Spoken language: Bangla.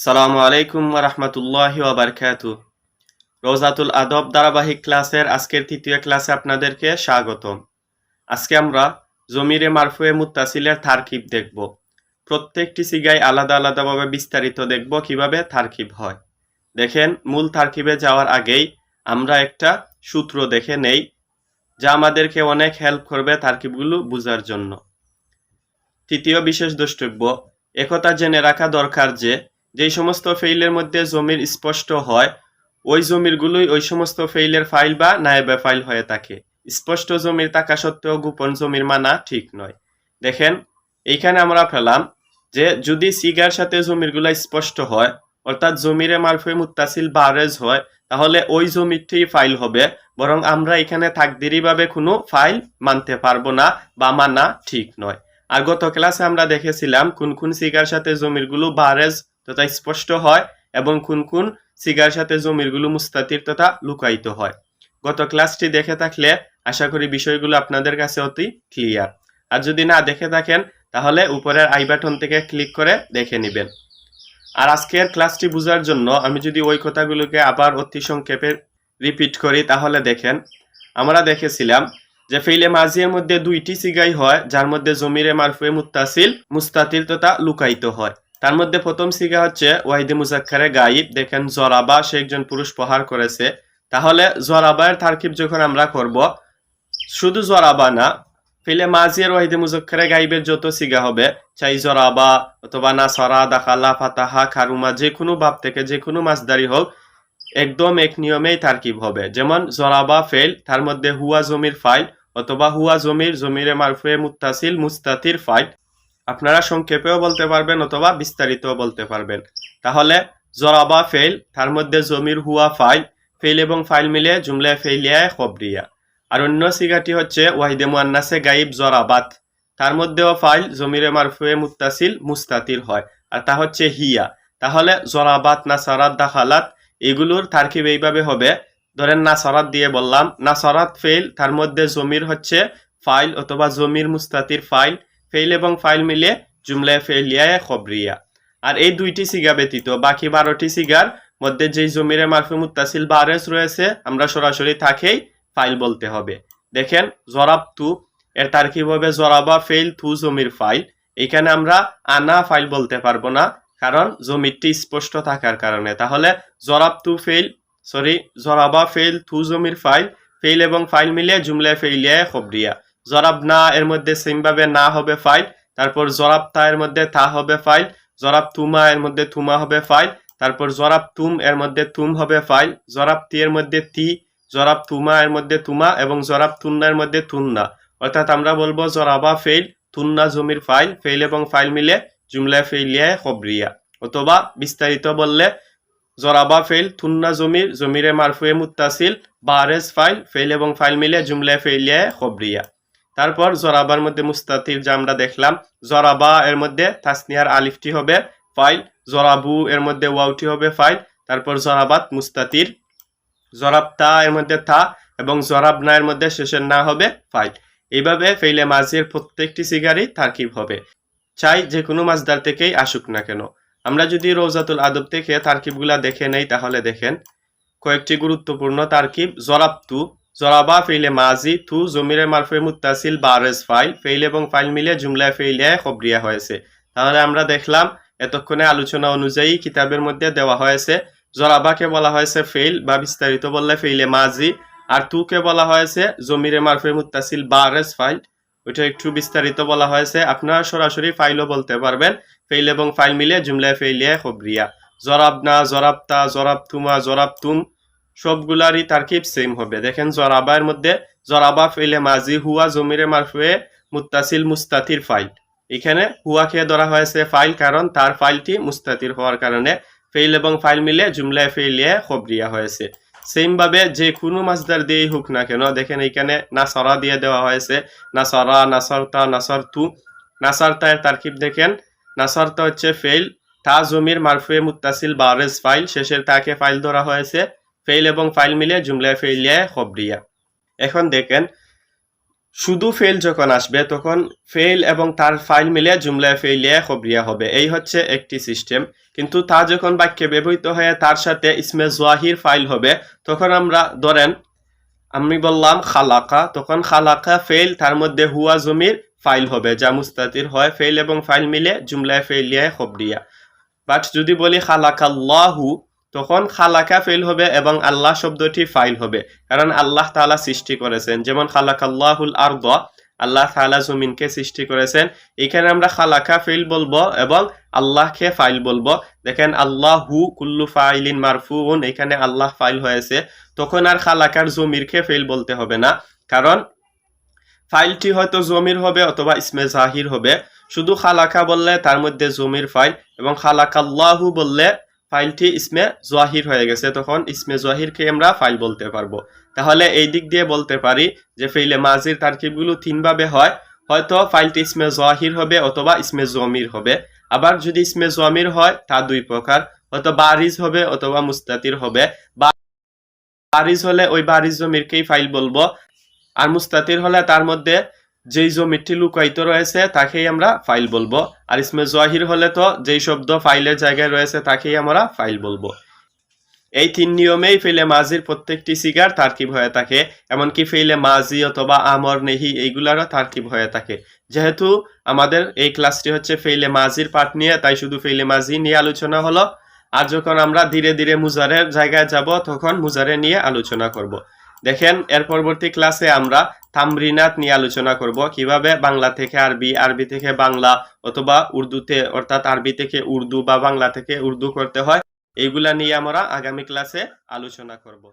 সালামু আলাইকুম রহমতুল্লাহ বারকাতু রোজাতুল আদব ধারাবাহিক ক্লাসের আজকের তৃতীয় ক্লাসে আপনাদেরকে স্বাগতম। আজকে আমরা জমিরে মারফুয়ে মুত্তাসিলের থারকিব দেখব। প্রত্যেকটি সিগায় আলাদা আলাদাভাবে বিস্তারিত দেখব কীভাবে থারকিব হয়। দেখেন, মূল থারকিবে যাওয়ার আগেই আমরা একটা সূত্র দেখে নেই, যা আমাদেরকে অনেক হেল্প করবে তারকিবগুলো বোঝার জন্য। তৃতীয় বিশেষ দ্রষ্টব্য একথা জেনে রাখা দরকার যে যেই সমস্ত ফেইলের মধ্যে জমির স্পষ্ট হয়, ওই জমিরগুলোই ওই সমস্ত ফেইলের ফাইল বা নায়েবে ফাইল হয়ে থাকে। স্পষ্ট জমির থাকা সত্ত্বেও গোপন জমির মানা ঠিক নয়। দেখেন, এইখানে আমরা ফেলাম যে যদি সিগার সাথে জমিরগুলো স্পষ্ট হয়, অর্থাৎ জমিরে মারফে মুত্তাসিল বারেজ হয়, তাহলে ওই জমিটি ফাইল হবে। বরং আমরা এখানে থাকদিরিভাবে কোনো ফাইল মানতে পারব না বা মানা ঠিক নয়। আর গত ক্লাসে আমরা দেখেছিলাম কোন কোন সিগার সাথে জমিরগুলো বারেজ তথা স্পষ্ট হয় এবং কোন কোন সিগার সাথে জমিরগুলো মুস্তাতির তথা লুকায়িত হয়। গত ক্লাসটি দেখে থাকলে আশা করি বিষয়গুলো আপনাদের কাছে অতি ক্লিয়ার আর যদি না দেখে থাকেন, তাহলে উপরের আই বাটন থেকে ক্লিক করে দেখে নেবেন। আর আজকের ক্লাসটি বোঝার জন্য আমি যদি ওই কথাগুলোকে আবার অতি সংক্ষেপে রিপিট করি, তাহলে দেখেন, আমরা দেখেছিলাম যে ফেইলে মাজির মধ্যে দুইটি সিগাই হয়, যার মধ্যে জমিরে মারফুয়ে মুত্তাসিল মুস্তাতিল তথা লুকায়িত হয়। তার মধ্যে প্রথম সিগা হচ্ছে ওয়াহিদে মুজাক্কারে গাইব দেখেন জরাবা, সে একজন পুরুষ প্রহার করেছে। তাহলে জরাবায়ের তারকিব যখন আমরা করব, শুধু জরাবা না, ফিলে মাজিয়ার ওয়াহিদে মুজাক্কারে গাইবের যত সিগা হবে, চাই জরাবা অথবা নাসরা, দাখালা, ফাতাহা, খারুমা, যে কোনো বাপ থেকে যে কোনো মাছদারি হোক, একদম এক নিয়মেই তারকিব হবে। যেমন জরাবা ফেল, তার মধ্যে হুয়া জমির ফাইল অথবা হুয়া জমির, জমিরে মারফুয়ে মুত্তাসিল, মুস্তাতির ফাইল। আপনারা সংক্ষেপেও বলতে পারবেন অথবা বিস্তারিতও বলতে পারবেন। তাহলে, জরাবা ফেল তার মধ্যে জমির হুয়া ফাইল ফেল এবং ফাইল মিলে জুমলে ফেলিয়ায় খবরিয়া। আর অন্য সিগাটি হচ্ছে ওয়াহিদে মুয়ান্নাসে গাইব জরাবাত। তার মধ্যেও ফাইল জমিরে মারফুয়ে মুত্তাসিল মুস্তাতির হয়। আর তা হচ্ছে হিয়া। তাহলে, জরাবাত, নাসারাত, দাখালাত, এগুলোর তারকিব এইভাবে হবে। ধরেন নাসারাত দিয়ে বললাম, নাসারাত ফেল তার মধ্যে জমির হচ্ছে ফাইল অথবা জমির মুস্তাতির ফাইল ফেইল এবং ফাইল মিলে জুমলায় ফেলিয়ায় খবরিয়া। আর এই দুইটি সিগা ব্যতীত বাকি বারোটি সিগার মধ্যে যেই জমিরে মারফি মুত্তাসিল বারেস রয়েছে, আমরা সরাসরি তাকেই ফাইল বলতে হবে। দেখেন, জরাব তু, এর তারকিব হবে জরাবা ফেইল থু জমির ফাইল এখানে আমরা আনা ফাইল বলতে পারব না, কারণ জমিরটি স্পষ্ট থাকার কারণে। তাহলে জরাব তু ফেইল সরি জরাবা ফেইল থু জমির ফাইল ফেইল এবং ফাইল মিলে জুমলায় ফেইলিয়ায় খবরিয়া। জরাব না এর মধ্যে সেমভাবে না হবে ফাইল, তারপর জরাব তা এর মধ্যে তা হবে ফাইল, জরাব তুমা এর মধ্যে থুমা হবে ফাইল, তারপর জরাব তুম এর মধ্যে তুম হবে ফাইল, জরাব তি এর মধ্যে তি, জরাব তুমা এর মধ্যে তুমা এবং জরাব তুন্না এর মধ্যে তুন্না। অর্থাৎ আমরা বলব জরাবা ফেইল, তুন্না জমির ফাইল, ফেইল এবং ফাইল মিলে জুমলা ফেইলিয়ায় খবরিয়া। অথবা বিস্তারিত বললে, জরাবা ফেইল, তুন্না জমির, জমিরে মারফুয়ে মুত্তাসিল, বারেজ ফাইল, ফেইল এবং ফাইল মিলে জুমলা ফেইলিয়ায় খবরিয়া। তারপর জরাবার মধ্যে মুস্তাতির যা আমরা দেখলাম, জরাবা এর মধ্যে তাসনিয়ার আলিফটি হবে, ফাইল, জরাবু এর মধ্যে ওয়াউটি হবে, ফাইল, তারপর জরাবাত মুস্তাতির, জরাবতা এর মধ্যে থা এবং জরাবনা এর মধ্যে শেষের না হবে, ফাইল। এইভাবে ফেইলে মাঝের প্রত্যেকটি সিগারই তারকিব হবে। চাই যে কোনো মাছদার থেকেই আসুক না কেন। আমরা যদি রোজাতুল আদব থেকে তারকিবগুলা দেখে নেই, তাহলে দেখেন, কয়েকটি গুরুত্বপূর্ণ তারকিব, জরাবতু জরাবা ফেইলে মাজি, থু জমিরে মারফে মুত্তাসিল বারেজ ফাইল, ফেইল এবং ফাইল মিলে জুমলায় ফেইলে খবরিয়া হয়েছে তাহলে আমরা দেখলাম, এতক্ষণে আলোচনা অনুযায়ী কিতাবের মধ্যে দেওয়া হয়েছে জরাবাকে বলা হয়েছে ফেইল বা বিস্তারিত বললে ফেইলে মাজি, আর তুকে বলা হয়েছে জমিরে মারফে মুত্তাসিল বারেজ ফাইল। ওইটা একটু বিস্তারিত বলা হয়েছে আপনারা সরাসরি ফাইলও বলতে পারবেন, ফেইল এবং ফাইল মিলে জুমলায় ফেইলিয়া খবরিয়া। জরাবনা জরাবতা জরাব তুমা জরাব তুম সবগুলারই তারকিব সেম হবে। দেখেন জরাবার মধ্যে, জরাবা ফেলে মাজি, হুয়া জমিরে মারফুয়ে মুত্তাসিল, মুস্তাতির ফাইল। এখানে হুয়াকে ধরা হয়েছে ফাইল, কারণ তার ফাইলটি মুস্তাতির হওয়ার কারণে ফেইল এবং ফাইল মিলে জুমলায় ফেইলিয়ে খবরিয়া হয়েছে। সেম ভাবে যে কোনো মাছদার দিয়েই হোক না কেন, দেখেন এখানে নাসরা দিয়ে দেওয়া হয়েছে। নাসরা, নাসরতা, নাসারতা। এর তারকিব দেখেন, নাসরতা হচ্ছে ফেইল। তা জমির মারফুয়ে মুত্তাসিল বারেজ ফাইল, শেষের তাকে ফাইল ধরা হয়েছে। ফেইল এবং ফাইল মিলে, জুমলায় ফেইলিয়ায় খবরিয়া এখন দেখেন, শুধু ফেল যখন আসবে, তখন ফেল এবং তার ফাইল মিলে, জুমলায় ফেলিয়ে খবরিয়া হবে। এই হচ্ছে একটি সিস্টেম কিন্তু তা যখন বাক্যে ব্যবহৃত হয়ে তার সাথে ইসমে জোয়াহির ফাইল হবে, তখন আমরা ধরেন, আমি বললাম খালাকা, তখন খালাকা ফেল তার মধ্যে হুয়া জমির ফাইল হবে, যা মুস্তাতির হয়। ফেল এবং ফাইল মিলে, জুমলায় ফেলিয়ে খবরিয়া বাট যদি বলি খালাকা খালাকাল্লাহু তখন খালাকা ফেল হবে এবং আল্লাহ শব্দটি ফাইল হবে, কারণ আল্লাহ তাআলা সৃষ্টি করেছেন। যেমন খালাকাল্লাহুল আরদ, আল্লাহ তাআলা জমিনকে সৃষ্টি করেছেন। এখানে আমরা খালাকা ফেল বলব এবং আল্লাহকে ফাইল বলব। দেখেন, আল্লাহু কুল্লু ফাইলিন মারফুউন, এখানে আল্লাহ ফাইল হয়েছে। তখন আর খালাকার জমিরকে ফেল বলতে হবে না, কারণ ফাইলটি হয়তো জমির হবে অথবা ইসমে জাহির হবে। শুধু খালাকা বললে তার মধ্যে জমির ফাইল এবং খালাকাল্লাহু বললে ফাইলটি ইসমে জহির হয়ে গেছে, তখন ইসমে জহিরকে আমরা ফাইল বলতে পারব। তাহলে এই দিক দিয়ে বলতে পারি যে ফেইলে মাজির তারকিবগুলো তিনভাবে হয়। হয়তো ফাইলটি ইসমে জহির হবে অথবা ইসমে জমির হবে। আবার যদি ইসমে জমির হয়, তা দুই প্রকার। হয়তো বারিজ হবে অথবা মুস্তাতির হবে। বারিজ হলে ওই বারিজ জমিরকেই ফাইল বলব। আর মুস্তাতির হলে তার মধ্যে যেই জমিটি লুকায়িত রয়েছে, তাকেই আমরা ফাইল বলব। আর ইসমে জহির হলে তো যেই শব্দ ফাইলের জায়গায় রয়েছে, তাকেই আমরা ফাইল বলব। এই তিন নিয়মেই ফেলে মাজির প্রত্যেকটি সিগার তারকিব হয়ে থাকে। এমনকি ফেলে মাজি অথবা আমর, নেহি এইগুলারও তারকিব হয়ে থাকে। যেহেতু আমাদের এই ক্লাসটি হচ্ছে ফেলে মাজির পাঠ নিয়ে, তাই শুধু ফেলে মাজি নিয়ে আলোচনা হলো। আর যখন আমরা ধীরে ধীরে মুজারের জায়গায় যাব, তখন মুজারে নিয়ে আলোচনা করব। দেখেন, এর পরবর্তী ক্লাসে আমরা তামরিনাত নিয়ে আলোচনা করব। কীভাবে বাংলা থেকে আরবি আরবি থেকে বাংলা অথবা উর্দুতে, অর্থাৎ আরবি থেকে উর্দু বা বাংলা থেকে উর্দু করতে হয়, এইগুলা নিয়ে আমরা আগামী ক্লাসে আলোচনা করব।